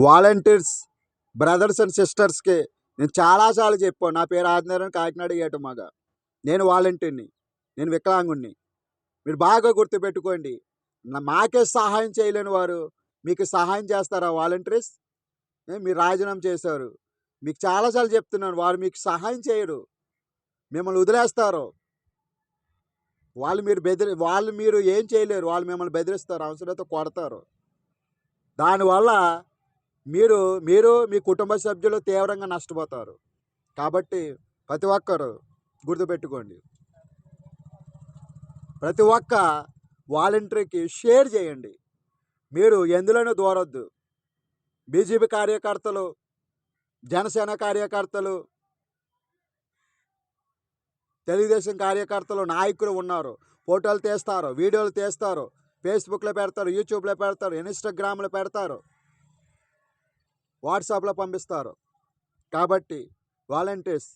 Volunteers brothers and సిస్టర్స్కి నేను చాలాసార్లు చెప్పాను. నా పేరు ఆదినారాయణ కాకినాడ ఏటమాగ నేను వాలంటీర్ని నేను వికలాంగుణ్ణి. మీరు బాగా గుర్తుపెట్టుకోండి. నా- మాకే సహాయం చేయలేని వారు మీకు సహాయం చేస్తారా వాలంటీర్స్? మీరు రాజీనామా చేశారు. మీకు చాలాసార్లు చెప్తున్నాను వారు మీకు సహాయం చేయరు. మిమ్మల్ని వదిలేస్తారు. వాళ్ళు మీరు బెదిరి వాళ్ళు మీరు ఏం చేయలేరు. వాళ్ళు మిమ్మల్ని బెదిరిస్తారు. అవసరమైతే కొడతారు. దానివల్ల మీరు మీరు మీ కుటుంబ సభ్యులు తీవ్రంగా నష్టపోతారు. కాబట్టి ప్రతి ఒక్కరు గుర్తుపెట్టుకోండి. ప్రతి ఒక్క వాలంటీర్కి షేర్ చేయండి. మీరు ఎందులోనూ దూరొద్దు. బీజేపీ కార్యకర్తలు జనసేన కార్యకర్తలు తెలుగుదేశం కార్యకర్తలు నాయకులు ఉన్నారు. ఫోటోలు తీస్తారు వీడియోలు తీస్తారు ఫేస్బుక్లో పెడతారు యూట్యూబ్లో పెడతారు ఇన్స్టాగ్రామ్లో పెడతారు. వాట్సాప్లో పంపిస్తారు. కాబట్టి వాలంటీర్స్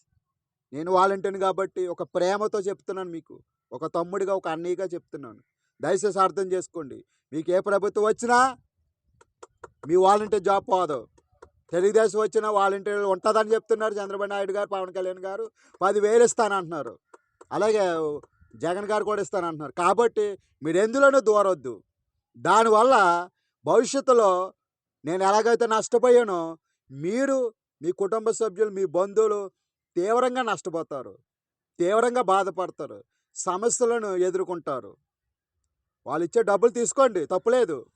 నేను వాలంటీర్ని కాబట్టి ఒక ప్రేమతో చెప్తున్నాను మీకు. ఒక తమ్ముడిగా ఒక అన్నయ్యగా చెప్తున్నాను. దయచేసి అర్థం చేసుకోండి. మీకు ఏ ప్రభుత్వం వచ్చినా మీ వాలంటీర్ జాబ్ పోదు. తెలుగుదేశం వచ్చిన వాలంటీర్లు ఉంటుందని చెప్తున్నారు చంద్రబాబు నాయుడు గారు పవన్ కళ్యాణ్ గారు. పదివేలు ఇస్తానంటున్నారు. అలాగే జగన్ గారు కూడా ఇస్తానంటున్నారు. కాబట్టి మీరు ఎందులోనూ దూరొద్దు. దానివల్ల భవిష్యత్తులో నేను ఎలాగైతే నష్టపోయానో మీరు మీ కుటుంబ సభ్యులు మీ బంధువులు తీవ్రంగా నష్టపోతారు. తీవ్రంగా బాధపడతారు. సమస్యలను ఎదుర్కొంటారు. వాళ్ళు ఇచ్చే డబ్బులు తీసుకోండి తప్పులేదు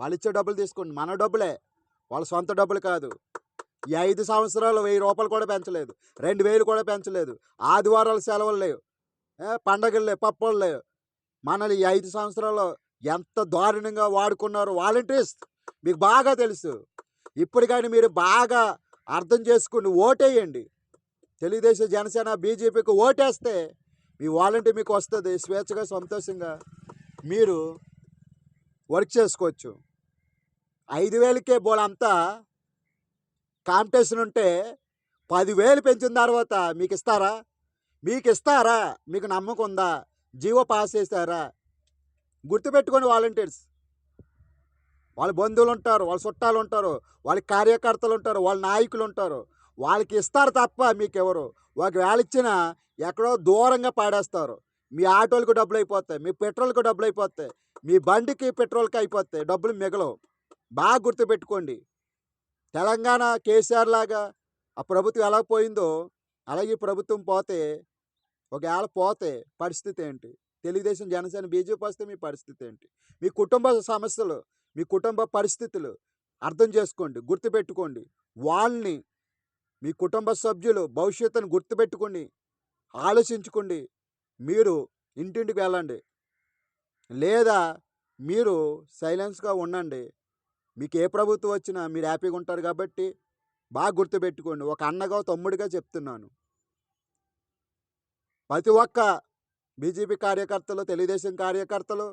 వాళ్ళు ఇచ్చే డబ్బులు తీసుకోండి. మన డబ్బులే. వాళ్ళ సొంత డబ్బులు కాదు. ఈ ఐదు సంవత్సరాలు వెయ్యి రూపాయలు కూడా పెంచలేదు. రెండు వేలు కూడా పెంచలేదు. ఆదివారాలు సెలవులు లేవు. పండగలు లేవు పప్పులు లేవు. మనల్ని ఈ ఐదు సంవత్సరాలు ఎంత దారుణంగా వాడుకున్నారు వాలంటీర్స్. మీకు బాగా తెలుసు. ఇప్పుడు కానీ మీరు బాగా అర్థం చేసుకుని ఓటేయండి. తెలుగుదేశం జనసేన బీజేపీకి ఓటేస్తే మీ వాలంటీర్ మీకు వస్తుంది స్వేచ్ఛగా సంతోషంగా మీరు వర్క్ చేసుకోవచ్చు. ఐదు వేలకే బోలంతా కాంపిటీషన్ ఉంటే పదివేలు పెంచిన తర్వాత మీకు ఇస్తారా? మీకు ఇస్తారా? మీకు నమ్మకం ఉందా? జీవో పాస్ చేస్తారా? గుర్తుపెట్టుకోండి వాలంటీర్స్. వాళ్ళ బంధువులు ఉంటారు వాళ్ళ చుట్టాలు ఉంటారు వాళ్ళ కార్యకర్తలు ఉంటారు వాళ్ళ నాయకులు ఉంటారు. వాళ్ళకి ఇస్తారు తప్ప మీకెవరు? ఒకవేళ ఇచ్చినా ఎక్కడో దూరంగా పాడేస్తారు. మీ ఆటోలకు డబ్బులు అయిపోతాయి మీ పెట్రోల్కి డబ్బులు అయిపోతాయి మీ బండికి పెట్రోల్కి అయిపోతాయి డబ్బులు మిగలవు. బాగా గుర్తుపెట్టుకోండి. తెలంగాణ కేసీఆర్ లాగా ఆ ప్రభుత్వం ఎలా పోయిందో అలాగే ఈ ప్రభుత్వం పోతే ఒకవేళ పోతే పరిస్థితి ఏంటి? తెలుగుదేశం జనసేన బీజేపీ వస్తే మీ పరిస్థితి ఏంటి? మీ కుటుంబ సమస్యలు మీ కుటుంబ పరిస్థితులు అర్థం చేసుకోండి గుర్తుపెట్టుకోండి. వాళ్ళని మీ కుటుంబ సభ్యులు భవిష్యత్తును గుర్తుపెట్టుకుని ఆలోచించుకోండి. మీరు ఇంటింటికి వెళ్ళండి. లేదా మీరు సైలెన్స్గా ఉండండి. మీకు ఏ ప్రభుత్వం వచ్చినా మీరు హ్యాపీగా ఉంటారు కాబట్టి బాగా గుర్తుపెట్టుకోండి. ఒక అన్నగా తమ్ముడిగా చెప్తున్నాను. ప్రతి ఒక్క బీజేపీ కార్యకర్తలు తెలుగుదేశం కార్యకర్తలు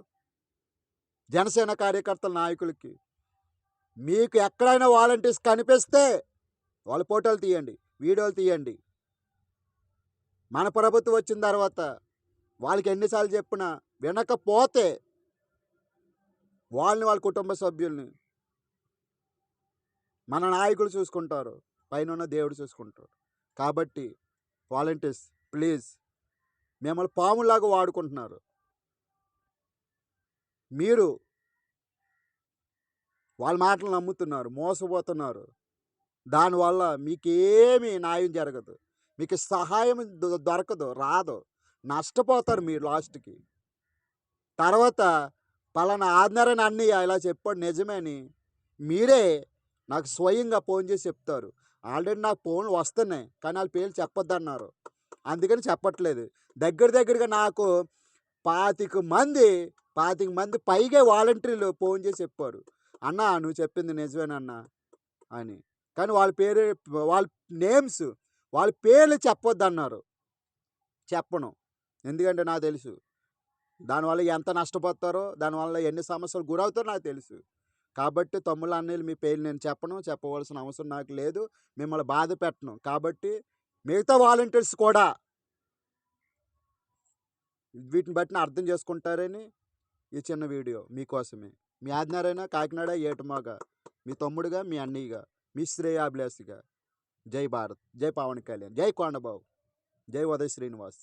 జనసేన కార్యకర్తల నాయకులకి. మీకు ఎక్కడైనా వాలంటీర్స్ కనిపిస్తే వాళ్ళ ఫోటోలు తీయండి వీడియోలు తీయండి. మన ప్రభుత్వం వచ్చిన తర్వాత వాళ్ళకి ఎన్నిసార్లు చెప్పినా వినకపోతే వాళ్ళని వాళ్ళ కుటుంబ సభ్యుల్ని మన నాయకులు చూసుకుంటారు పైన ఉన్న దేవుడు చూసుకుంటారు కాబట్టి వాలంటీర్స్ ప్లీజ్ మిమ్మల్ని పాములాగా వాడుకుంటున్నారు. మీరు వాళ్ళ మాటలు నమ్ముతున్నారు మోసపోతున్నారు. దానివల్ల మీకేమీ న్యాయం జరగదు. మీకు సహాయం దొరకదు రాదు. నష్టపోతారు మీరు లాస్ట్కి. తర్వాత పలానా ఆదినారాయణ అన్నయ్య ఇలా చెప్పాడు నిజమేని మీరే నాకు స్వయంగా ఫోన్ చేసి చెప్తారు. ఆల్రెడీ నాకు ఫోన్లు వస్తున్నాయి కానీ వాళ్ళ పేర్లు చెప్పొద్దన్నారు. అందుకని చెప్పట్లేదు. దగ్గర దగ్గరగా నాకు పాతిక మంది పాతిక మంది పైగా వాలంటీర్లు ఫోన్ చేసి చెప్పారు. అన్న నువ్వు చెప్పింది నిజమేనన్నా అని. కానీ వాళ్ళ పేరు వాళ్ళ నేమ్స్ వాళ్ళ పేర్లు చెప్పొద్దన్నారు. చెప్పను. ఎందుకంటే నాకు తెలుసు. దానివల్ల ఎంత నష్టపోతారో దానివల్ల ఎన్ని సమస్యలు గురవుతారో నాకు తెలుసు. కాబట్టి తమ్ముళ్ళ అన్నయ్యలు మీ పేర్లు నేను చెప్పను. చెప్పవలసిన అవసరం నాకు లేదు. మిమ్మల్ని బాధ పెట్టను. కాబట్టి మిగతా వాలంటీర్స్ కూడా వీటిని బట్టిన అర్థం చేసుకుంటారని ఈ చిన్న వీడియో మీకోసమే. మీ ఆదినారాయణ కాకినాడ ఏటమాగా మీ తమ్ముడుగా మీ అన్నయ్యగా మీ శ్రేయాభిలాషిగా జై భారత్ జై పవన్ కళ్యాణ్ జై కొండబాబు జై ఉదయ్ శ్రీనివాస్.